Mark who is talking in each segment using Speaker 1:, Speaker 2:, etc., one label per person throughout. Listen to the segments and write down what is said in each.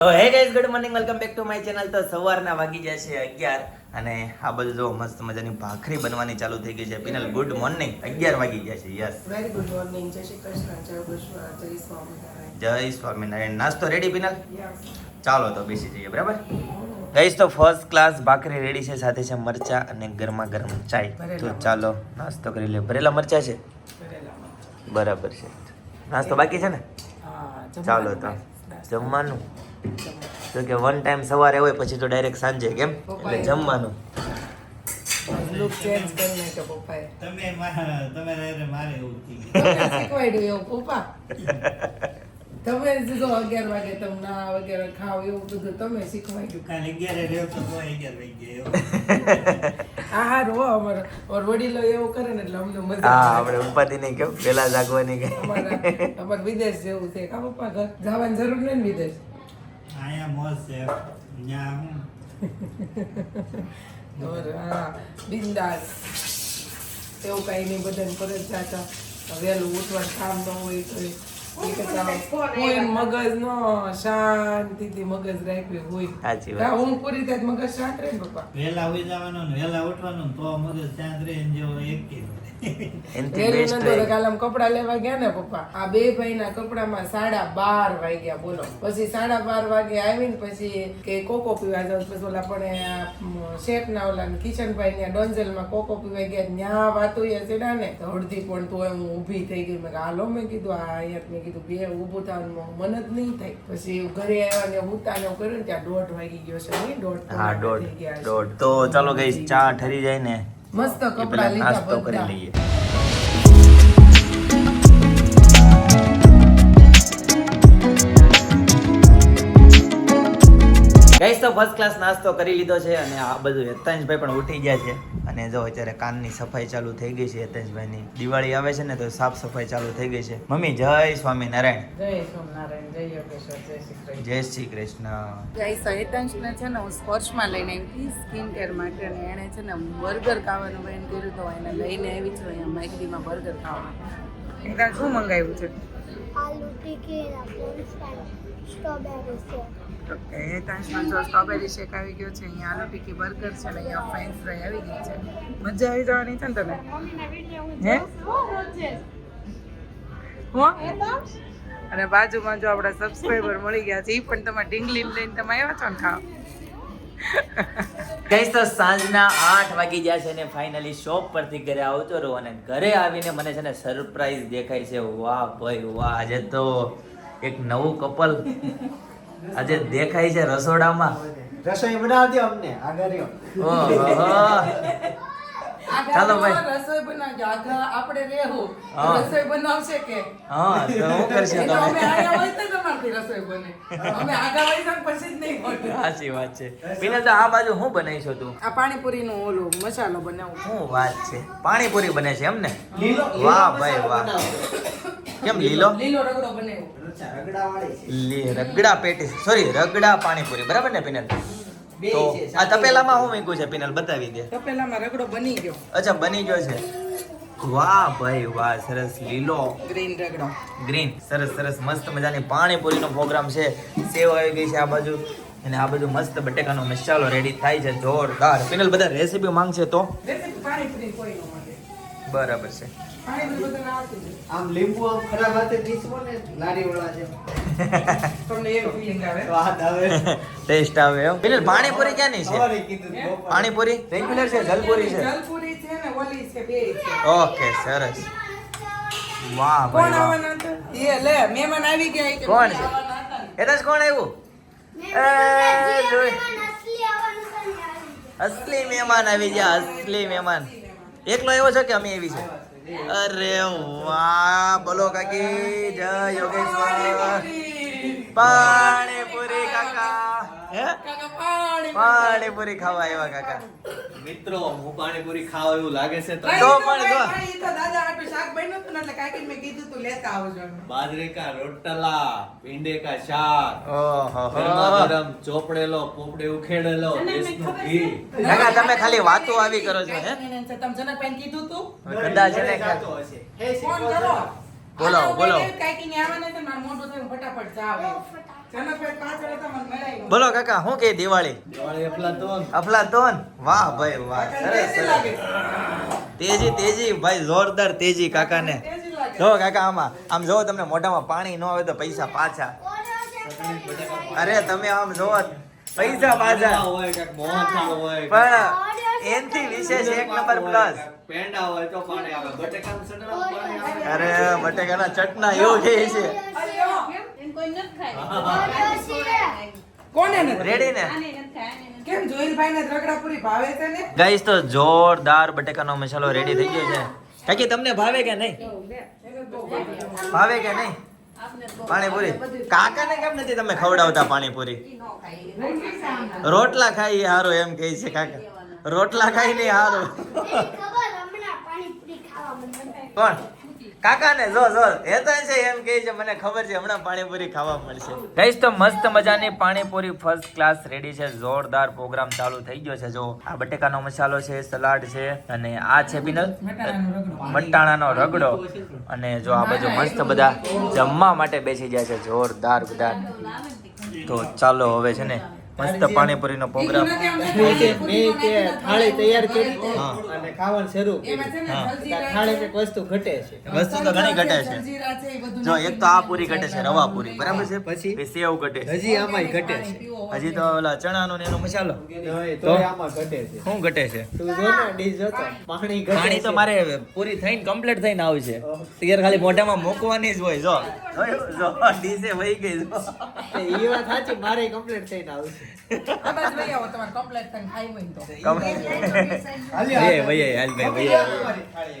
Speaker 1: તો hey guys good morning welcome back to my channel તો સવારના વાગી જશે અગિયાર અને આ બધું જો મસ્ત મજાની ભાખરી બનવાની ચાલુ થઈ ગઈ છે. પિનલ ગુડ મોર્નિંગ અગિયાર વાગી ગયા છે. યસ
Speaker 2: વેરી ગુડ મોર્નિંગ જય શ્રી કૃષ્ણ. જય જય સ્વામિનારાયણ.
Speaker 1: જય સ્વામિનારાયણ. નાસ્તો રેડી પિનલ ચાલો તો બેસી જઈએ બરાબર? ગઈશ તો ફર્સ્ટ ક્લાસ ભાખરી રેડી છે. સાથે છે મરચા અને ગરમા ગરમ ચાય. તો ચાલો નાસ્તો કરી લે ભરેલા મરચા છે? બરાબર છે. નાસ્તો બાકી છે ને? ચાલો તો. જમવાનું. તો કે વન ટાઈમ સવારે હોય પછી તો ડાયરેક્ટ સાંજે કેમ એટલે જમવાનું.
Speaker 2: Look change કરી નાખ્યો પપ્પાએ.
Speaker 3: તમે તમે મારે એવું
Speaker 2: શીખવાડ્યું એવું પપ્પા? તમે જો અગિયાર વાગે તમે વગેરે ખાવ એવું બધું તમે શીખવાડ્યું.
Speaker 3: કાલે અગિયારે રહ્યો તો તો અગિયાર વાગે ગયા.
Speaker 2: હા હો અમારો અમારા વડીલો એવું કરે ને એટલે અમને મજા
Speaker 1: હા
Speaker 2: આવે.
Speaker 1: આપણે ઉપાધિ નહીં કેમ પેલા જાગવાની કે.
Speaker 2: અમારે વિદેશ જેવું છે. કા પપ્પા ઘર જવાની જરૂર નહીં વિદેશ.
Speaker 3: અહીંયા મોજ છે ત્યાં હું
Speaker 2: હા બિંદાસ. એવું કઈ નહીં બધાને ફરજ જાતા વહેલું ઉઠવાનું કામ ન હોય તો કોઈ મગજ નો શાંતિથી મગજ રાખ્યું હોય.
Speaker 1: સાચી વાત.
Speaker 2: હા, ઊંઘ પૂરી થાય મગજ શાંત રહે પપ્પા?
Speaker 3: વહેલા ઉઈ જવાનું ને વહેલા ઉઠવાનું તો મગજ શાંત રહે જેવો એક કે
Speaker 1: એનથી
Speaker 2: વહેલું
Speaker 1: બેસ્ટ
Speaker 2: નતું તો કાલે આમ કપડાં લેવા ગયા ને પપ્પા. આ બે ભાઈના કપડામાં સાડા બાર વાગ્યા બોલો. પછી સાડા બાર વાગે આવીને પછી કે કોકો પીવા જાવ પછી ઓલા પણ શેઠ ના ઓલા કિશનભાઈ ને ડોન્ઝલમાં કોકો પીવા ગયા. ન્યા વાતો એ ચડ્યા ને? તો અડધી પણ તો હું ઊભી થઈ ગઈ. મેં હાલો મેં કીધું આ અહીંયા મેં કીધું બે ઊભું થવાનું મન જ નહીં થાય. પછી ઘરે આવ્યા ને ઉતા ને કર્યું ને ત્યાં દોઢ વાગી ગયો છે દોઢ
Speaker 1: હા દોઢ
Speaker 2: થઈ ગયા છે.
Speaker 1: દોઢ. તો ચાલો ગઈ ચા ઠરી જાય ને.
Speaker 2: મસ્ત કપડા લીધા બધા
Speaker 1: ગાઈસ તો ફર્સ્ટ ક્લાસ નાસ્તો કરી લીધો છે અને આ બધું હેતાંશભાઈ પણ ઉઠી ગયા છે. અને જો અત્યારે કાનની સફાઈ ચાલુ થઈ ગઈ છે હેતાંશભાઈની દિવાળી આવે છે ને તો સાફ સફાઈ ચાલુ થઈ ગઈ છે. મમ્મી જય સ્વામિનારાયણ.
Speaker 2: જય સોમનારાયણ જય યોગેશ્વર જય શ્રી કૃષ્ણ.
Speaker 1: જય શ્રી કૃષ્ણ.
Speaker 2: ગાઈસ હેતાંશને છે ને હું સ્પર્શમાં લઈને આવી હતી સ્કિન કેર માટે અને એણે છે ને બર્ગર ખાવાનું બેન કર્યું તો એને લઈને આવી છું અહીંયા માઇકડીમાં બર્ગર ખાવાનું એકદમ શું મંગાવ્યું છે?
Speaker 4: આલુ ટીકી સ્ટ્રોબેરી શેક
Speaker 2: તો ત્યાં જો સ્ટ્રોબેરી શેક આવી ગયો છે અહીંયા આલુ ટીકી બર્ગર છે અને અહીંયા ફ્રેન્ચ ફ્રાય આવી ગઈ છે. મજા આવી જવાની છે ને તને? હે હું? અને બાજુમાં જો આપણા સબસ્ક્રાઈબર મળી ગયા છે એ પણ તમારે ઢીંગલી લઈને તમે આવ્યા છો ને ખાવા?
Speaker 1: ગઈસ તો સાંજના આઠ વાગી ગયા છે ને ફાઇનલી શોપ પરથી ઘરે આવતો રહો અને ઘરે આવીને મને છે ને સરપ્રાઈઝ દેખાય છે. વાહ ભાઈ વાહ આજે તો એક નવું કપલ આજે દેખાય છે રસોડામાં
Speaker 5: રસોઈ બનાવજો અમને આગળ.
Speaker 1: ચાલો ભાઈ.
Speaker 2: રસોઈ બનાવજો. આગળ આપણે રહેવું. રસોઈ બનાવશે કે?
Speaker 1: હા તો હું કરશે
Speaker 2: તમે? અમે આયા હોય તો તમારથી રસોઈ બને. અમે આગળ હોય તો પછી જ નહીં બને
Speaker 1: સાચી વાત છે. પીને તો આ બાજુ હું બનાવીશું તું
Speaker 2: આ પાણીપુરી નું ઓલો મસાલો બનાવું.
Speaker 1: શું વાત છે? પાણીપુરી બને છે એમ ને? વાહ ભાઈ વાહ. કેમ લીલો?
Speaker 2: લીલો રગડો બને
Speaker 5: રગડા વાળી છે.
Speaker 1: લી- રગડા પેટી સોરી રગડા પાણીપુરી. બરાબર ને પિનલ તો આ તપેલામાં હું મૂક્યું છે પિનલ? બતાવી દે.
Speaker 2: તપેલામાં રગડો બની ગયો.
Speaker 1: અચ્છા બની ગયો છે. વાહ ભાઈ વાહ સરસ લીલો.
Speaker 2: ગ્રીન રગડો.
Speaker 1: ગ્રીન. સરસ સરસ મસ્ત મજાની પાણીપુરીનો પ્રોગ્રામ છે. સેવ આવી ગઈ છે આ બાજુ. અને આ બાજુ મસ્ત બટેકાનો મસાલો રેડી થાય છે. જોરદાર. પિનલ બધા રેસીપી માંગશે તો? બરાબર છે.
Speaker 5: આમ લીંબુ આમ ખરાબ હાથે પીસવો ને લારી વાળા છે
Speaker 2: તમને એવો ફીલિંગ આવે
Speaker 5: સ્વાદ આવે
Speaker 1: ટેસ્ટ આવે એમ પિનલ પાણીપુરી ક્યાંની છે. પાણીપુરી? રેગ્યુલર છે જલપુરી છે.
Speaker 2: જલપુરી છે ને ઓલી છે બે છે.
Speaker 1: ઓકે સરસ. વાહ
Speaker 2: કોણ આવવાના હતા? એ લે મહેમાન આવી ગયા કે
Speaker 1: કોણ છે?
Speaker 2: આવવાના હતા ને.
Speaker 1: એ તો કોણ આવ્યું અસલી મહેમાન આવી ગયા અસલી મહેમાન. એકલો એવો છે કે અમે એવી છે? અરે વાહ બોલો કાકી જય યોગેશ્વર. પાણીપુરી કાકા હે? પાણીપુરી ખાવા આવ્યા કાકા.
Speaker 6: મિત્રો હું પાણીપુરી ખાવ એવું લાગે છે તો
Speaker 1: તો પણ જો.
Speaker 2: તો દાદા હાટુ શાક બન્યું હતું એટલે કાકી મેં કીધું તું લેતા આવજો એમ.
Speaker 6: કા રોટલા ભીંડે કા શાક
Speaker 1: ઓહો.
Speaker 6: ગરમ ચોપડેલો પોપડે ઉખેડેલો દેશનું ઘી.
Speaker 1: કાકા તમે ખાલી વાતો આવી કરો છો હે?
Speaker 2: તમે જનકભાઈને કીધું તું?
Speaker 1: કદાચ એને
Speaker 5: ખાતો હશે. હે
Speaker 2: ફોન કરો.
Speaker 5: છો?
Speaker 1: બોલો,
Speaker 2: આ તો
Speaker 1: બોલો.
Speaker 2: ભાઈ કાકીને આવવાના છે, મારું મોઢું થયું ફટાફટ જાવ.
Speaker 1: બોલો કાકા શું કે દિવાળી?
Speaker 6: દિવાળી અફલાતૂન.
Speaker 1: વાહ ભાઈ વાહ સરસ તેજી તેજી ભાઈ જોરદાર તેજી કાકાને.
Speaker 2: ને
Speaker 1: જો કાકા આમાં આમ જો તમને મોઢામાં પાણી ન આવે તો પૈસા પાછા. અરે તમે આમ જો પૈસા પાછા. પણ એનથી વિશેષ એક નંબર પ્લસ
Speaker 6: પેંડા હોય તો પાણી આવે. બટેકાનું સડવાનું પાણી આવે.
Speaker 1: અરે બટેકાના ચટના એવું કે છે.
Speaker 2: કોને નથી?
Speaker 1: રેડી ને?
Speaker 2: કેમ જોઈલભાઈ ને રગડા પૂરી ભાવે છે ને?
Speaker 1: ગાઈસ તો જોરદાર બટેકાનો મસાલો રેડી થઈ ગયો છે. કાકી તમને ભાવે કે નહીં?
Speaker 2: ભાવે.
Speaker 1: ભાવે કે નહીં? પાણીપુરી? કાકાને કેમ નથી તમે ખવડાવતા પાણીપુરી? રોટલા ખાઈ હારો એમ કહે છે કાકા. રોટલા ખાઈ નહીં હારો. કોણ? કાકાને જો જો, એ તો છે એમ કહે છે, મને ખબર છે, હમણાં પાણીપુરી ખાવા મળશે. ગઈસ તો મસ્ત મજાની પાણીપુરી ફર્સ્ટ ક્લાસ રેડી છે. જોરદાર પ્રોગ્રામ ચાલુ થઈ ગયો છે. જો, આ બટેકાનો મસાલો છે, સલાડ છે, અને આ છે બિનલ
Speaker 2: મટાણાનો રગડો.
Speaker 1: અને જો આ બાજુ મસ્ત બધા જમવા માટે બેસી ગયા છે. જોરદાર બધા. તો ચાલો, હવે છે ને મસ્ત પાણીપુરીનો પ્રોગ્રામ
Speaker 5: મેં કે થાળી તૈયાર કરી
Speaker 1: હા.
Speaker 5: અને ખાવાનું શરૂ કર્યું. થાળી એક વસ્તુ ઘટે છે.
Speaker 1: વસ્તુ તો ઘણી ઘટે છે
Speaker 2: જલજીરા છે, એ બધું
Speaker 1: જો એક તો આ પૂરી ઘટે છે રવા પૂરી. બરાબર છે?
Speaker 5: પછી?
Speaker 1: સેવ ઘટે છે.
Speaker 5: હજી આમાં ઘટે છે.
Speaker 1: હજી તો ઓલા ચણાનો ને એનો મસાલો. તો?
Speaker 5: આમાં ઘટે છે.
Speaker 1: શું ઘટે છે?
Speaker 5: તું જો ને ડીશ જોતો પાણી ઘટે
Speaker 1: પાણી તો મારે પૂરી થઈને કમ્પ્લીટ થઈને આવશે તૈયાર ખાલી મોઢામાં મૂકવાની જ હોય જો? જો ડીશે વહી ગઈ જો.
Speaker 5: એ વાત સાચી મારે કમ્પ્લેટ થઈને આવશે
Speaker 2: આ બાજુ આવો તમારે complete થઈને ખાઈ હોય ને તો.
Speaker 1: કમ- એ વહી હાલ ભાઈ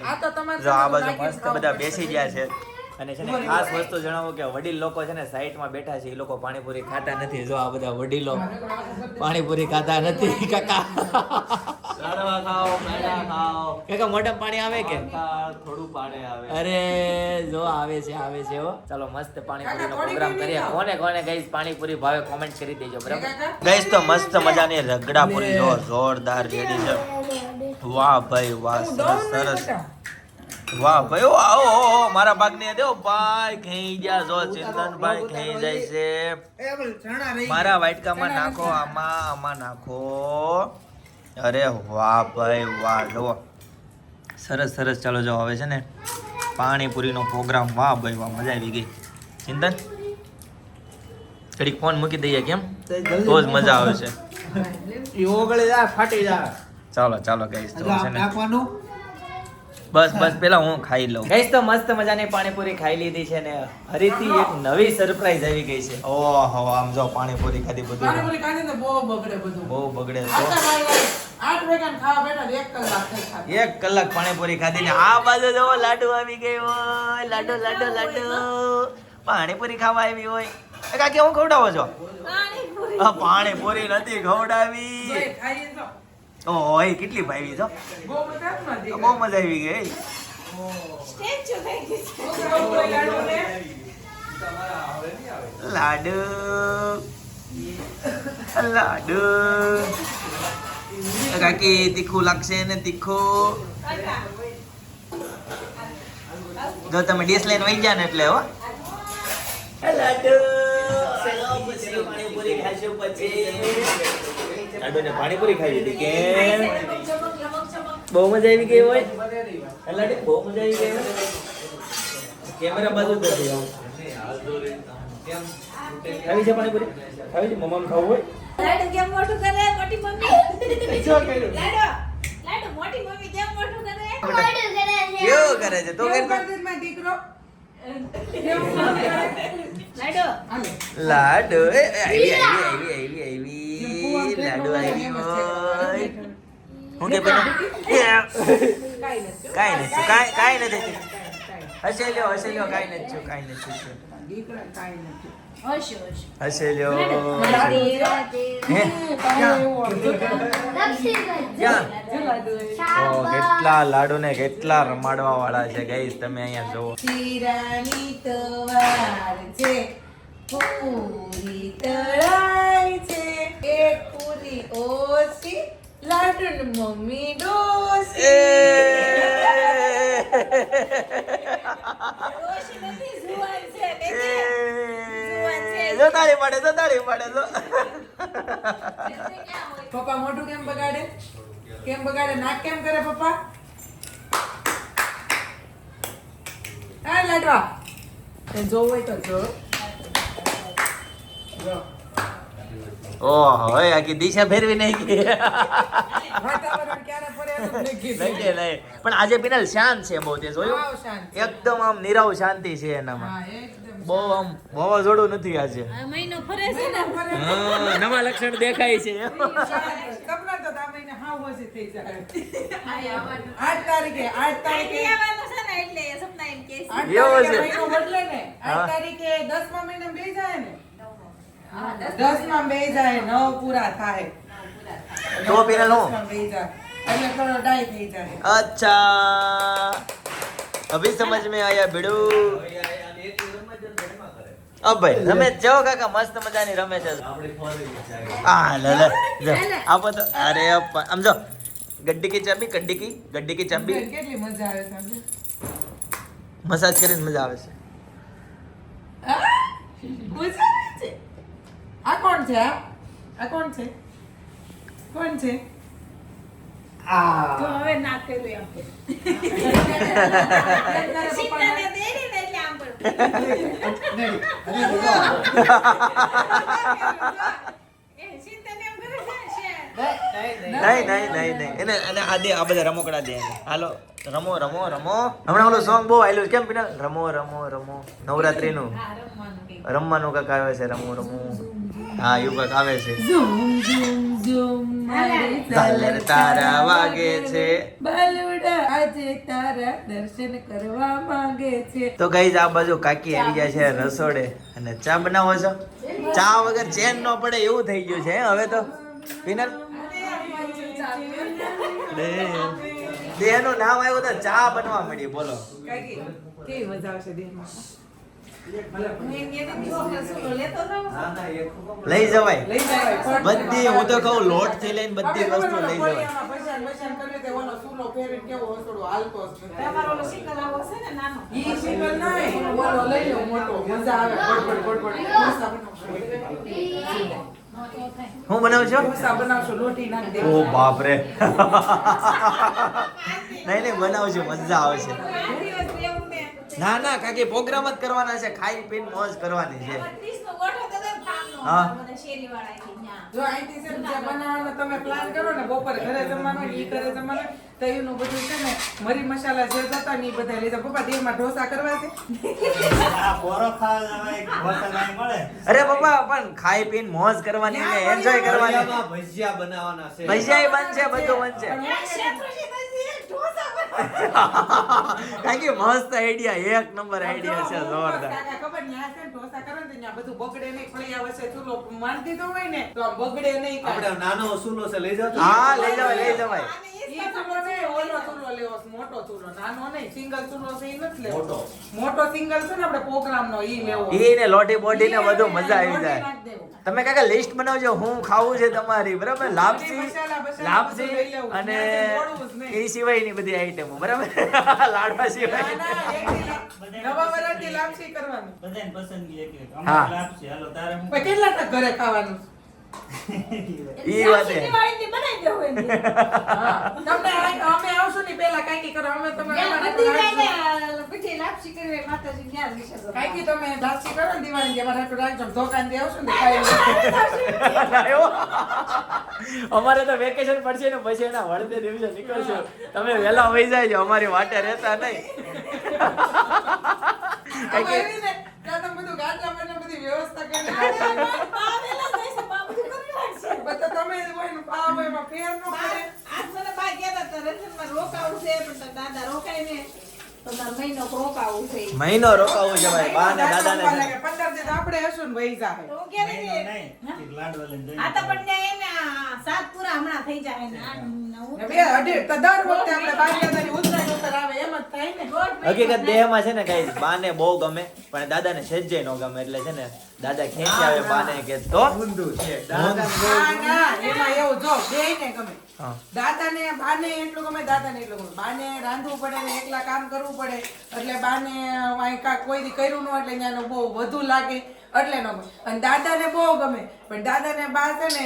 Speaker 2: આ તો તમારે
Speaker 1: જો આ બાજુ મસ્ત બધા બેસી ગયા છે. અને છે ને ખાસ વસ્તુ જણાવું કે વડીલ લોકો છે ને સાઈડમાં બેઠા છે એ લોકો પાણીપુરી ખાતા નથી. જો આ બધા વડીલો પાણીપુરી ખાતા નથી કાકા. પાણી આવે કે?
Speaker 6: થોડું પાણી આવે.
Speaker 1: અરે જો આવે છે આવે છે હો. ચાલો મસ્ત પાણીપુરીનો પ્રોગ્રામ કરીએ. કોને કોને ગઈસ પાણીપુરી ભાવે કોમેન્ટ કરી દેજો બરાબર? ગઈસ તો મસ્ત મજાની રગડા પૂરી જો જોરદાર રેડી છે. વાહ ભાઈ વાહ સરસ સરસ. વાહ ભાઈ આવો મારા ભાગને દેવો ભાઈ ખેઈ ગયા જો ચિંતનભાઈ ખેઈ જાય છે. મારા વાટકામાં નાખો આમાં આમાં નાખો. અરે વાહ ભાઈ વાહ જુઓ. સરસ સરસ ચાલો જો હવે છે ને પાણીપુરીનો પ્રોગ્રામ વાહ ભાઈ વાહ મજા આવી ગઈ. ચિંતન ઘડીક ફોન મૂકી દઈએ કેમ? તો જ મજા આવે છે.
Speaker 5: ઈ ઓગળી જા ફાટી જા
Speaker 1: ચાલો ચાલો કઈ તો છે ને બસ બસ પેલા હું ખાઈ લઉં. ગઈસ તો મસ્ત મજાની પાણીપુરી ખાઈ લીધી છે ને ફરીથી એક નવી સરપ્રાઈઝ આવી ગઈ છે. ઓહો આમ જો પાણીપુરી ખાધી બધું.
Speaker 2: પાણીપુરી ખાધી ને બહુ બગડે બધું.
Speaker 1: બહુ બગડે તો.
Speaker 2: આઠ વાગ્યાને ખાવા બેઠા એક કલાક
Speaker 1: એક કલાક પાણીપુરી ખાધી ને આ બાજુ જો લાડુ આવી ગયો હોય લાડુ લાડુ લાડુ. પાણીપુરી ખાવા આવી હોય. એ કાકી હું ખવડાવો છો? આ પાણીપુરી નથી ખવડાવી. ઓય કેટલી ભાવી છો
Speaker 2: બહુ મજા
Speaker 1: આવી ગઈ.
Speaker 2: લાડુ
Speaker 1: લાડુ કાકી તીખું લાગશે ને તીખું જો તમે ડીશ લઈને વહી ગયા ને એટલે હો લાડુ પછી પાણીપુરી ખાશું પછી લાડુ ને પાણીપુરી ખાઈ લીધી. કેમ? બહુ મજા આવી ગઈ હોય? હે બહુ મજા આવી ગઈ હોય? કેમેરા બાજુ જ નથી આવું. ખાવી છે પાણીપુરી? ખાવી છે? મમ્માને ખાવું હોય?
Speaker 7: લાડુ કેમ મોટું કરે? મોટી મમ્મી?
Speaker 1: શું કર્યું?
Speaker 7: લાડુ લાડુ મોટી મમ્મી કેમ મોટું કરે?
Speaker 1: કેવું કરે છે? તો
Speaker 2: કેવું
Speaker 1: કર
Speaker 2: મારો દીકરો?
Speaker 7: લાડુ.
Speaker 1: લાડુ. એ એ, આવી આવી આવી આવી આવી લાડુ આવી હોય હું કે પેલા
Speaker 2: કાંઈ નથી.
Speaker 1: કાઈ નથી કાઈ કાઈ નથી હસે લ્યો હસે લ્યો કાઈ નથી કાઈ.
Speaker 7: હોશ હોશ
Speaker 1: લ્યો કેટલા લાડુ ને કેટલા રમાડવા વાળા છે ગઈસ તમે અહીંયા જુઓ
Speaker 2: પૂરી લાડુ ને મમ્મી ડોસી
Speaker 1: જો તાળી પાડે જો તાળી પાડે જો.
Speaker 2: પપ્પા મોઢું કેમ બગાડે? કેમ બગાડે? નાક કેમ કરે પપ્પા? હા લાડવા. એ જોવું હોય તો જો. જો.
Speaker 1: ઓહો આખી દિશા ફેરવી નહીં
Speaker 2: નહીં.
Speaker 1: પણ આજે પિનલ શાંત છે બહુ તે જોયું. એકદમ આમ નિરાવ શાંતિ છે એનામાં.
Speaker 2: હા, એકદમ
Speaker 1: બહુ આમ વાવાઝોડું નથી આજે.
Speaker 7: મહિનો ફરે છે ને?
Speaker 1: નવા લક્ષણ દેખાય છે.
Speaker 2: કપડા તો દામીને હાવ ઓછી થઈ જાય. આઠ તારીખે આઠ તારીખે.
Speaker 7: છે ને એટલે સપના એમ કે છે.
Speaker 2: આઠ
Speaker 1: છે.
Speaker 2: મહિનો બદલે ને. આઠ તારીખે દસમા મહિના બે જાય ને. દસમાં બે જાય નવ પૂરા થાય.
Speaker 1: તો પેલા નો
Speaker 2: એટલે થોડો ડાય થઈ જાય.
Speaker 1: અચ્છા. અભી સમજ મેં આયા ભીડુ. અબ ભાઈ રમે જો કાકા મસ્ત મજાની રમે છે. હા લે લે આપો મસાજ કરીને મજા આવે છે.
Speaker 2: છે આ આ કોણ છે? કોણ છે?
Speaker 7: તો હવે ના કર્યું એમ કે. ને એટલે આમ કર્યું. એ શીતળને એમ કરે છે ને, છે.
Speaker 1: નહીં નહીં નહીં નહીં એને આ દે આ બધા રમકડા દે હાલો રમો રમો રમો. હમણાં ઓલું સોંગ બહુ આવેલું કેમ પિનલ રમો રમો રમો. નવરાત્રીનું.
Speaker 7: હા, રમવાનું
Speaker 1: કાકા આવે છે રમો રમો. હા એવું કાંક આવે છે.
Speaker 2: ઝૂમ ઝૂમ ઝૂમ મારે
Speaker 1: ઝાલર તારા વાગે છે.
Speaker 2: બાલુડા આજે તારા દર્શન કરવા માંગે છે.
Speaker 1: તો ગઈ આ બાજુ કાકી આવી ગયા છે રસોડે. અને ચા બનાવો છો? ચા વગર ચેન ન પડે એવું થઈ ગયું છે હવે તો. પિનલ દેહનું નામ આવ્યું તો ચા બનવા મળી બોલો.
Speaker 2: કઈ મજા આવશે દેહમાં?
Speaker 1: લઈ જવાય. બધી હું તો કહું લોટથી લઈને બધી વસ્તુ લઈ જવાય. હું બનાવું છું.
Speaker 2: ઢોસા બનાવશો.
Speaker 1: ઓ બાપ રે નહીં નહીં બનાવજો મજા આવશે.
Speaker 7: ને
Speaker 1: ના કાકી પ્રોગ્રામ જ કરવાના છે ખાઈ પીન મોજ કરવાની છે? હા.
Speaker 2: જો જે બનાવવાનો તમે પ્લાન કરો ને બપોરે ઘરે જમવાનું ઈ ઘરે જમવાનું તો એનું બધું છે ને મરી મસાલા જે જોતા ને ઈ બધા જાઓ. પપ્પા ઢોસા કરવા છે
Speaker 3: આ ખાવા મળે
Speaker 1: અરે પપ્પા પણ ખાઈ પીન મોજ કરવાની ને એન્જોય કરવાની
Speaker 6: ભજીયા બનાવવાના છે
Speaker 1: ભજીયા બનશે બધું બનશે કાકી મસ્ત આઈડિયા એક નંબર આઈડિયા છે જોરદાર.
Speaker 2: ખબર ને આ છે ઢોસા કરે ને તો બધું બગડે નહીં ફળિયા વચ્ચે ચૂલો માંડી દીધો હોય ને તો બગડે નહીં
Speaker 6: આપણે નાનો સૂલો છે લઈ જાઓ
Speaker 1: હા લઈ જવાય લઈ જવાય.
Speaker 7: આને ઈ
Speaker 2: ઈ ચૂલો નહીં, ઓલો ચૂલો લેવો મોટો ચૂલો. નાનો નહીં સિંગલ ચૂલો છે ઈ નથી લેવો.
Speaker 6: મોટો.
Speaker 2: મોટો સિંગલ છે ને આપણે પ્રોગ્રામ નો ઈ લેવો.
Speaker 1: ઈ ને લોટી બોટી ને બધું મજા આવી જાય. તમે કાકા લિસ્ટ બનાવજો હું ખાવું છે તમારી બરાબર? લાપસી લાપસી. અને
Speaker 2: એ દોડવું નહીં.
Speaker 1: બધી આઈટમો બરાબર? લાડવા
Speaker 2: ના,
Speaker 1: સિવાય
Speaker 2: ના, નવા વરાથી લાપસી કરવાની.
Speaker 3: બધાને પસંદગી એક એક. અમારે લાપસી હાલો તારે હું
Speaker 2: કેટલા ઘરે ખાવાનું?
Speaker 1: ઈ વાત
Speaker 7: બનાવી દેવું એમ કે.
Speaker 2: હા. તમને અમે આવશું ને પેલા કાંઈકી કરો. અમે તમે
Speaker 7: પછી લાપસી હોય માતાજી ન્યા જ વિસર્જન
Speaker 2: કાંઈકી તમે લાપસી કરો ને દિવાળી કે અમારે હાટું રાખજો. દુકાનથી આવશું ને ખાઈ?
Speaker 1: અમારે તો વેકેશન પડશે ને પછી એના વળતે દિવસે નીકળશો. તમે વહેલા વહી જાય અમારી વાટે રહેતા નહીં.
Speaker 2: અમે આવીને બધું ગાટલા બધી વ્યવસ્થા કરી
Speaker 7: પાવેલા જઈશ, પા બધું કરી નાખશે.
Speaker 2: બધા તમે જ હોય ને પાવ હોય એમાં ફેર ન પડે.
Speaker 7: આજ મને બા કહેતા હતા, રંજનમાં રોકાવું છે, પણ દાદા રોકાય ને, તો મહિનો રોકાવું છે.
Speaker 1: મહિનો રોકાવું છે ભાઈ બા ને દાદા ને
Speaker 2: લાગે. પંદર દિવસ આપણે હશું ને વહી જાહે.
Speaker 7: તો કે
Speaker 3: નહીં,
Speaker 7: છે,
Speaker 3: નહીં, એક લાડવા લઈને
Speaker 7: આ તો પણ એને સાત પૂરા હમણાં થઈ જાય ને, નવું
Speaker 2: ને બે અઢી તો દર વખતે આપણે બારિયાદારી ઉતરાય ઉતર આવે એમ જ થાય ને.
Speaker 7: દોઢ મહિનો
Speaker 1: હકીકત દેહમાં છે ને કઈ બાને બહુ ગમે પણ દાદાને સહેજે ન ગમે એટલે છે ને દાદા ખેંચી આવે બાને કે તો?
Speaker 6: ઊંધું છે.
Speaker 1: દાદા
Speaker 2: ના ના એમાં એવું જો બેયને ગમે.
Speaker 1: દાદા
Speaker 2: ને બાને એટલું ગમે દાદાને એટલું ગમે. બાને રાંધવું પડે ને એકલા કામ કરવું પડે એટલે બાને વાંકા કોઈ દી કર્યું ન એટલે ત્યાંનો બહુ વધુ લાગે એટલે ન ગમે. અને દાદાને બહુ ગમે પણ દાદા ને બા છે ને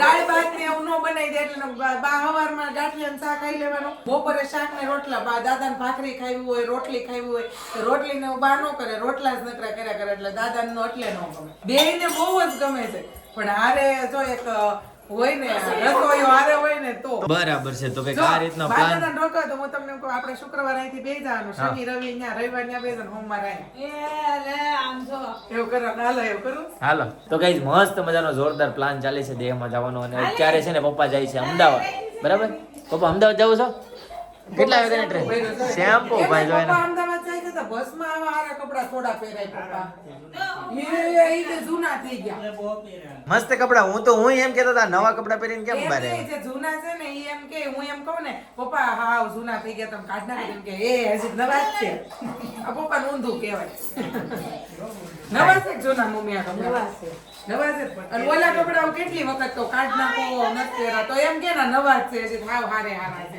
Speaker 2: દાળ ભાત ને એવું ન બનાવી દે એટલે બા હવારમાં ગાંઠિયા ને શાક ખાઈ લેવાનું. બપોરે શાક ને રોટલા બા દાદાને ભાખરી ખાવી હોય રોટલી ખાવી હોય રોટલી ને એવું બા ન કરે રોટલા જ નકરા કર્યા કરે એટલે દાદા નો એટલે ન ગમે. બેયને બહુ જ ગમે છે. પણ હારે જો એક હોય ને રસોઈયો હારે હોય ને તો.
Speaker 1: બરાબર છે. તો
Speaker 2: કે
Speaker 1: આ રીતનો પ્લાન
Speaker 2: બાધાના રોકો તો હું તમને એમ કહું, આપણે શુક્રવાર અહીંથી બેસી જવાનું. શનિ રવિ ત્યાં રવિવાર ત્યાં બેસી જવાનું સોમવાર અહીં
Speaker 7: એ લે આમ જો.
Speaker 2: એવું કરો હાલો એવું કરું.
Speaker 1: હાલો. તો ગાઈઝ મસ્ત મજાનો જોરદાર પ્લાન ચાલે છે દેહમાં જવાનો. અને અત્યારે છે ને પપ્પા જાય છે અમદાવાદ. બરાબર? પપ્પા અમદાવાદ જાવ છો? કેટલા વાગ્યાની ટ્રેન શેમ્પુ ભાઈ જો એના
Speaker 2: અમદાવાદ જાય છે તો બસમાં આવા આરા કપડા થોડા પહેરાય પપ્પા. એ એ જૂના થઈ ગયા.
Speaker 1: મસ્ત કપડા. હું તો હું એમ કહેતો હતા નવા કપડા પહેરીને કેમ બારે
Speaker 2: એ જે જૂના છે ને એ એમ કે હું એમ કહું ને પપ્પા હા જૂના થઈ ગયા તમે કાઢ નાખી. એમ કે એ હજી નવા જ છે. આ પપ્પા ઊંધું કહેવાય. નવા છે જૂના મમ્મી આ કપડા? નવા છે. અને ઓલા કપડા હું કેટલી વખત તો કાઢ નાખો નથી પહેરા તો એમ કે ના નવા જ છે હજી હાવ હારે હારા છે.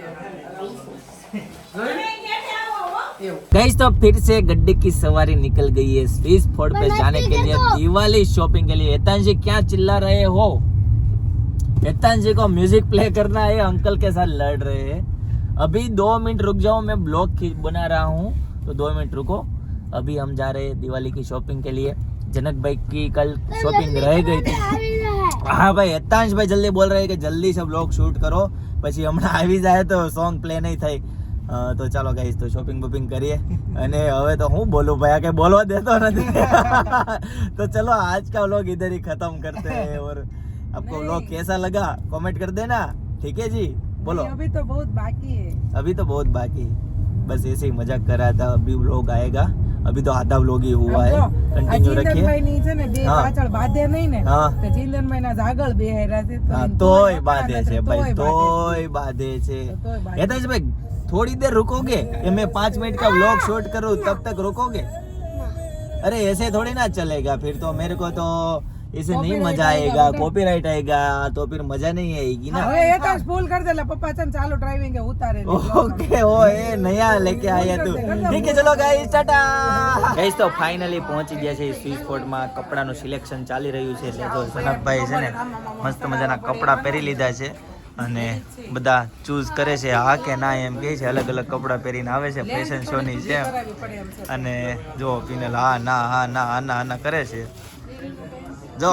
Speaker 2: જોયું?
Speaker 7: ક્યાંથી આવો હો
Speaker 2: એવું
Speaker 1: गाइस तो फिर से गड्ढे की सवारी निकल गई है स्विस फोर्ट पे जाने के लिए दिवाली शॉपिंग के लिए एतान जी क्या चिल्ला रहे हो एतान जी को म्यूजिक प्ले करना है अंकल के साथ लड़ रहे हैं अभी दो मिनट रुक जाओ मैं ब्लॉग बना रहा हूँ तो दो मिनट रुको अभी हम जा रहे हैं दिवाली की शॉपिंग के लिए जनक भाई की कल शॉपिंग रह गई थी હા ભાઈ હેતાંશ ભાઈ જલ્દી બોલ રહે કે જલ્દી સે બ્લોગ શૂટ કરો પછી હમણાં આવી જાય તો સોંગ પ્લે નહીં થાય અ, તો ચાલો ગાઈસ તો શોપિંગ બોપિંગ કરીએ અને હવે તો હું બોલું ભાઈ આ કે બોલવા દેતો નથી તો ચલો आज का व्लॉग इधर ही खत्म करते हैं और आपको व्लॉग कैसा लगा कमेंट कर देना ठीक है जी बोलो
Speaker 2: अभी तो बहुत बाकी है
Speaker 1: अभी तो बहुत बाकी है बस ऐसे ही मजाक कर रहा था अभी व्लॉग आएगा अभी तो आधा व्लॉग ही हुआ है कंटिन्यू रखिए
Speaker 2: ચિંતનભાઈ ની છે ને બે
Speaker 1: હા.
Speaker 2: પાછળ બાંધે નહીં ને
Speaker 1: હા.
Speaker 2: તો ચિંતનભાઈ ના જ આગળ બેહાયરા છે તો
Speaker 1: હા,
Speaker 2: એને
Speaker 1: તોય
Speaker 2: પકડા
Speaker 1: બાંધે
Speaker 2: નથી,
Speaker 1: છે ભાઈ
Speaker 2: તોય
Speaker 1: તોય બાંધે છે
Speaker 2: તોય બાંધે.
Speaker 1: હેતાંશ ભાઈ थोड़ी देर रुकोगे ये मैं पाँच मिनट का व्लॉग शूट करूँ तब तक रुकोगे अरे ऐसे थोड़ी ना चलेगा फिर तो मेरे को तो इसे नहीं
Speaker 2: Copyright
Speaker 1: मजा
Speaker 2: आएगा
Speaker 1: आएगा
Speaker 2: बेटा।
Speaker 1: कॉपीराइट आएगा तो फिर मजा नहीं आएगी ना
Speaker 2: હવે એ તો ફૂલ કરી દે એટલે પપ્પા છે ને ચાલુ ડ્રાઇવિંગ ઉતારે
Speaker 1: ओके ओ ये नया लेके आया तू ठीक है चलो गाइस टाटा ગાઈસ તો ફાઇનલી પહોંચી ગયા છે સ્વીસ ફોર્ટમાં કપડાનું સિલેક્શન ચાલી રહ્યું છે એટલે જો સનકભાઈ છે ને મસ્ત મજાના કપડાં પહેરી લીધા છે અને બધા ચૂઝ કરે છે હા કે ના એમ કહે છે. અલગ અલગ કપડાં પહેરીને આવે છે ફેશન શોની જેમ. અને જો પીનલ હા ના હા ના હા ના ના કરે છે. જો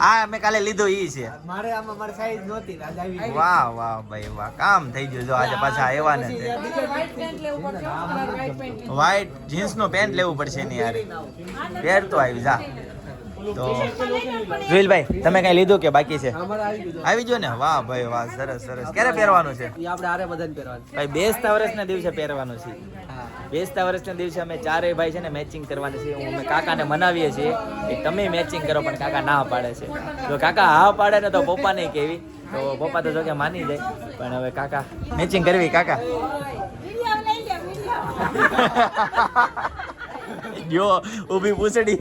Speaker 1: આ મેં કાલે લીધો ઈ છે.
Speaker 5: મારે આમાં મારી સાઈઝ નહોતી આવી
Speaker 1: વાહ વાહ ભાઈ વાહ. કામ થઈ ગયું જો આજે પાછા આવ્યા ને તે.
Speaker 2: વ્હાઈટ પેન્ટ લેવું પડશે વ્હાઈટ પેન્ટ
Speaker 1: વ્હાઈટ જીન્સ નો પેન્ટ લેવું પડશે ને યાર. પહેર તો આવી જા. તો જુએલભાઈ તમે કઈ લીધું કે બાકી છે?
Speaker 5: આવી ગયું.
Speaker 1: ને? વાહ ભાઈ વાહ સરસ સરસ. ક્યારે પહેરવાનું છે?
Speaker 5: આપણે આરે બધાને પહેરવાનું
Speaker 1: ભાઈ બેસતા વર્ષના દિવસે પહેરવાનું છે.
Speaker 5: હા.
Speaker 1: બેસતા વર્ષના દિવસે અમે ચારેય ભાઈ છે ને મેચિંગ કરવાની છે હું અમે કાકાને મનાવીએ છીએ કે તમે મેચિંગ કરો પણ કાકા ના પાડે છે. જો કાકા હા પાડે ને તો પપ્પા નહીં કેવી તો પપ્પા તો જો કે માની જાય પણ હવે કાકા મેચિંગ કરવી કાકા
Speaker 7: વીડિયો લઈ લે વીડિયો
Speaker 1: જો ઊભી પૂછડી.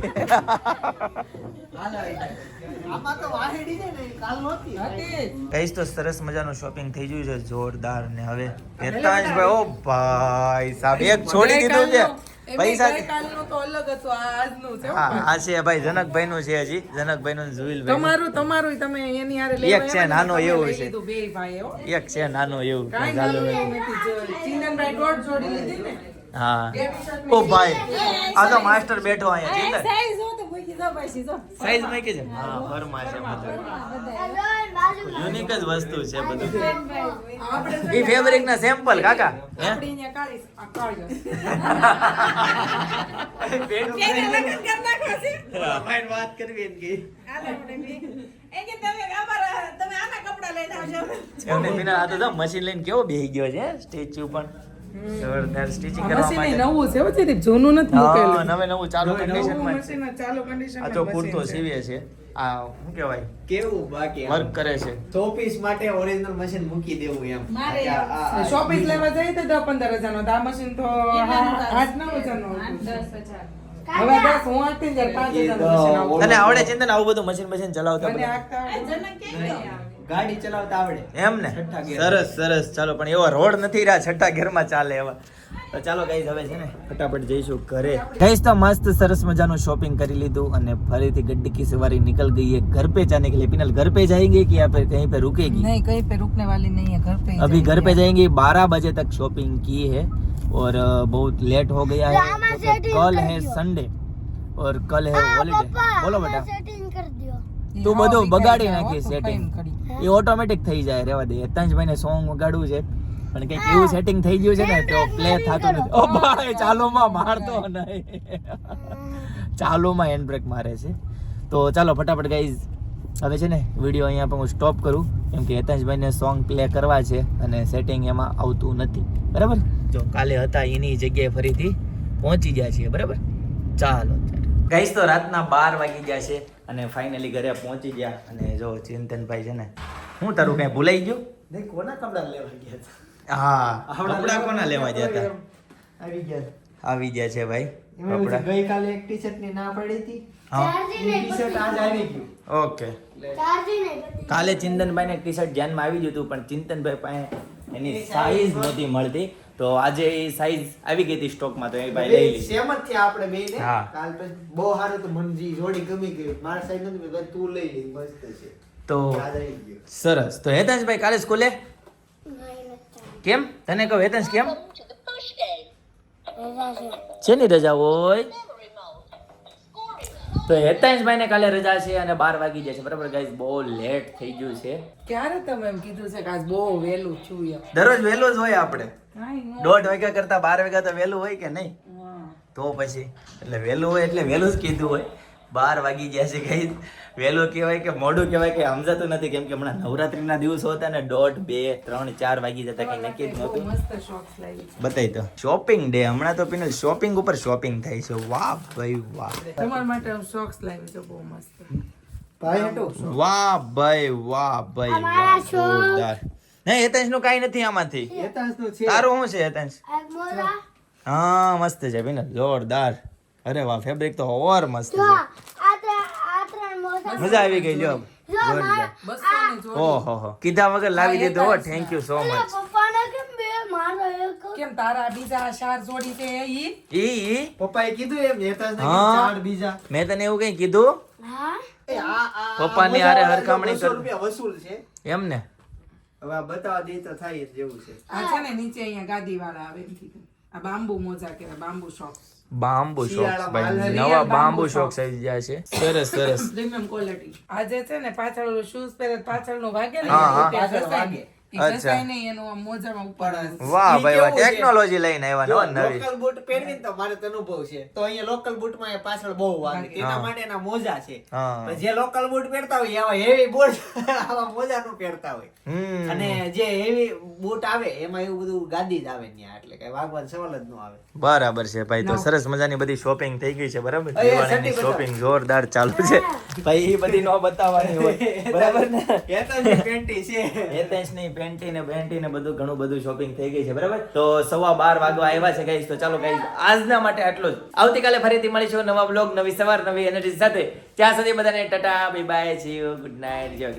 Speaker 1: કઈશ તો સરસ મજાનું શોપિંગ થઈ ગયું છે જોરદાર ને હવે હેતાંશભાઈ ઓ ભાઈ સાહેબ એક છોડી દીધું છે. પૈસા
Speaker 2: ગઈકાલનું તો અલગ હતું આ આજનું છે હો.
Speaker 1: હા છે ભાઈ જનકભાઈ નું છે હજી જનકભાઈ નું
Speaker 2: તમારું તમારું તમે એની હારે
Speaker 1: એક છે નાનો એવું છે. એક છે નાનું એવું. ચાલુ
Speaker 2: દોઢ જોડી લીધી ને.
Speaker 1: હા. ઓ ભાઈ આ તો માસ્ટર બેઠો અહીંયા
Speaker 7: સાઈઝ હો તો મૂકી દો પછી તો
Speaker 1: સાઈઝ મૂકી છે? હા ફરમાં છે બધું. યુનિક જ વસ્તુ છે બધું. ઈ ફેબ્રિક ના સેમ્પલ કાકા?
Speaker 2: આપણી ને કાળી આ બેન
Speaker 7: એને લગ્ન કરી નાખો છે.
Speaker 5: વાત કરવી એમ કે.
Speaker 7: હાલો આપણે બી. એ કે તમે અમારા તમે આના કપડા લઈને આવજો.
Speaker 1: એમને બિના આ તો મશીન લઈને કેવો બેહી ગયો છે સ્ટેચ્યુ પણ. જોરદાર સ્ટિચિંગ કરવા
Speaker 2: મશીન નવું છે દીદી, જૂનું નથી મૂકેલું.
Speaker 1: નવે નવું ચાલુ
Speaker 2: નવું
Speaker 1: કન્ડિશનમાં
Speaker 2: મશીન જ ચાલુ condition
Speaker 1: આ તો કુર્તો સીવે છે. આ શું કહેવાય?
Speaker 5: કેવું બાકી
Speaker 1: વર્ક કરે છે.
Speaker 5: સો પીસ માટે ઓરિજિનલ મશીન મૂકી દેવું એમ.
Speaker 7: મારે
Speaker 2: શોપિંગ લેવા જઈએ તો દસ પંદર હજાર નો આ મશીન તો નું.
Speaker 1: તને આવડે ચિંતન આવું બધું મશીન મશીન ચલાવતા
Speaker 5: ગાડી ચલાવતા આવડે.
Speaker 1: એમ ને? સરસ સરસ. ચાલો પણ એવો રોડ નથી રહ્યા છઠ્ઠા ઘેરમાં ચાલે એવા. તો ચાલો ગાઈઝ હવે છે ને ફટાફટ જઈશું ઘરે. મસ્ત સરસ મજાનું શોપિંગ કરી લીધું અને ફરીથી ગડ્ડી કી સવારી નીકળ હે ઘર પે જાને કે લિયે પિનલ ઘર પે જાયેંગે કે યા ફિર કહીં પે रुकेगी
Speaker 2: નહીં કહીં પે रुकने वाली नहीं है घर पे
Speaker 1: अभी घर पे
Speaker 2: जाएंगे
Speaker 1: તું બધું બગાડી નાખી સેટિંગ એ ઓટોમેટિક થઈ જાય, રેવા દે. હેતાંશભાઈ ને સોંગ વગાડવું છે. પણ કંઈક એવું સેટિંગ થઈ ગયું છે ને, તો પ્લે થતું નથી. ઓ ભાઈ ચાલો માં મારતો નહીં. ચાલો માં હેન્ડ બ્રેક મારે છે. તો ચાલો ફટાફટ ગાઈઝ હવે છે ને વીડિયો અહીંયા પણ હું સ્ટોપ કરું. કેમ કે હેતાંશભાઈને સોંગ પ્લે કરવા છે અને સેટિંગ એમાં આવતું નથી. બરાબર? જો કાલે હતા, એની જગ્યાએ ફરીથી પહોંચી ગયા છીએ. બરાબર? ચાલો. ગાઈસ તો રાતના બાર વાગી ગયા છે. અને ફાઇનલી ઘરે પહોંચી ગયા. અને જો ચિંતનભાઈ છે ને હું તારું કઈ ભૂલાઈ ગયું?
Speaker 5: નહીં કોના કપડા લેવા ગયા હતા?
Speaker 1: હા કપડા કોના લેવા ગયા હતા?
Speaker 5: આવી ગયા.
Speaker 1: આવી ગયા છે ભાઈ કપડા.
Speaker 5: ગઈકાલે એક ટી શર્ટની ના પડી હતી.
Speaker 1: ઓકે. કાલે ચિંતનભાઈ ને ટી શર્ટ ધ્યાનમાં આવી ગયું હતું પણ ચિંતનભાઈ પાસે એની સાઈઝ નહોતી મળતી. તો આજે એ સાઈઝ આવી ગઈ હતી સ્ટોકમાં તો એ ભાઈ લઈ લીધી.
Speaker 5: સેમ જ થયા આપણે બે ને? કાલ પછી બહુ સારું તો મનજી જોડી ગમી ગઈ મારા સાઈઝ નથી મેં તું લઈ લે મસ્ત છે.
Speaker 1: તો સરસ. તો હેતાંશભાઈ કાલે સ્કૂલે કેમ? તને કહું હેતાંશ કેમ?
Speaker 4: રજા છે.
Speaker 1: શેની રજા હોય. તો હેતાંશભાઈ ને કાલે રજા છે અને બાર વાગી જાય છે. બરાબર ગાઈઝ બહુ લેટ થઈ ગયું છે.
Speaker 2: ક્યારે તમે એમ કીધું છે કે આજ બહુ વહેલું છું
Speaker 1: દરરોજ વહેલો જ હોય આપણે. દોઢ વાગ્યા કરતા બાર વાગ્યા તો વહેલું હોય કે નહીં? તો પછી. એટલે વહેલું હોય એટલે વહેલું જ કીધું હોય. બાર વાગી ગયા છે કઈ વહેલું કહેવાય કે મોડું કહેવાય કે સમજાતું નથી. કેમ કે હમણાં નવરાત્રીના દિવસો હતા ને દોઢ બે ત્રણ ચાર વાગી જતા કઈ નક્કી જ નહોતું. બતાવી તો. શોપિંગ ડે હમણાં તો પીને શોપિંગ ઉપર શોપિંગ થાય છે. વાહ ભાઈ વાહ.
Speaker 2: તમારા માટે શોક્સ લાવી છે બહુ મસ્ત.
Speaker 5: ભાઈ
Speaker 1: વાહ ભાઈ વાહ ભાઈ વાહ.
Speaker 4: અમારા
Speaker 1: જોરદાર. નહીં હેતાંશનું કઈ નથી આમાંથી?
Speaker 5: હેતાંશનું છે.
Speaker 1: તારું શું છે હેતાંશ? હા મસ્ત છે ભીને જોરદાર. અરે વાહ ફેબ્રિક તો ઓર મસ્ત છે.
Speaker 4: મોજા.
Speaker 1: આવી ગઈ
Speaker 4: જો,
Speaker 1: ઓહો હો. કીધા વગર લાવી દીધો હો. થેન્ક યુ સો મચ
Speaker 4: કેમ બે મારો એક?
Speaker 2: કેમ તારા બીજા ચાર જોડી છે ઈ?
Speaker 1: ઈ ઈ?
Speaker 5: પપ્પાએ કીધું એમ હેતાંશ ને
Speaker 1: હા.
Speaker 5: ચાર બીજા?
Speaker 1: મેં તને એવું કઈ કીધું?
Speaker 4: હા?
Speaker 5: એ આ આ
Speaker 1: પપ્પાની હારે હરખામણી કર.
Speaker 5: રૂપિયા વસૂલ છે.
Speaker 1: એમ ને?
Speaker 5: હવે આ બતાવવા દે તો થાય જ જેવું છે.
Speaker 2: આ છે ને નીચે અહીંયા ગાદી વાળા આવે આ બાંબુ મોજા કે બાંબુ શોપ
Speaker 1: બાંબુ
Speaker 5: શોખ
Speaker 1: ભાઈ નવા બાંબુ શોખ આવી ગયા છે. સરસ સરસ.
Speaker 2: પ્રીમિયમ ક્વોલિટી આજે છે ને પાછળ શૂઝ પહેરે પાછળ પાછળનો વાગે ને
Speaker 1: હા,
Speaker 5: વાગે.
Speaker 2: નહીં. એ નહીં.
Speaker 1: વાહ ભાઈ વાહ ટેકનોલોજી લઈને આવ્યા નવા નવી
Speaker 5: લોકલ બૂટ પહેરવી તો મારે અનુભવ છે. તો અહીંયા લોકલ બૂટમાં એ પાછળ બહુ વાગે તેના
Speaker 1: હા.
Speaker 5: માટેના મોજા છે. જે લોકલ બૂટ પહેરતા હોય આવા હેવી બૂટ આવા મોજા નું પહેરતા હોય. અને જે હેવી બૂટ આવે એમાં એવું બધું ગાદી જ આવે ત્યાં એટલે કઈ વાગવાન સવાલ જ ન આવે.
Speaker 1: બરાબર છે ભાઈ તો સરસ મજાની બધી શોપિંગ થઈ ગઈ છે બરાબર? દિવાળીની શોપિંગ જોરદાર ચાલુ છે. ભાઈ એ બધી નો બતાવવાની હોય. બરાબર ને?
Speaker 5: હેતાંશની પેન્ટી છે.
Speaker 1: એતેન્સની પેન્ટી ને બેન્ટી ને બધું, ઘણું બધું શોપિંગ થઈ ગઈ છે, બરાબર? તો સવા બાર વાગવા આવ્યા છે ગાઈસ તો ચાલો ગાઈસ આજના માટે આટલું જ. આવતીકાલે ફરીથી મળીશું નવા બ્લોગ નવી સવાર, નવી એનર્જી સાથે. ત્યાં સુધી બધાને tata bye bye good night જય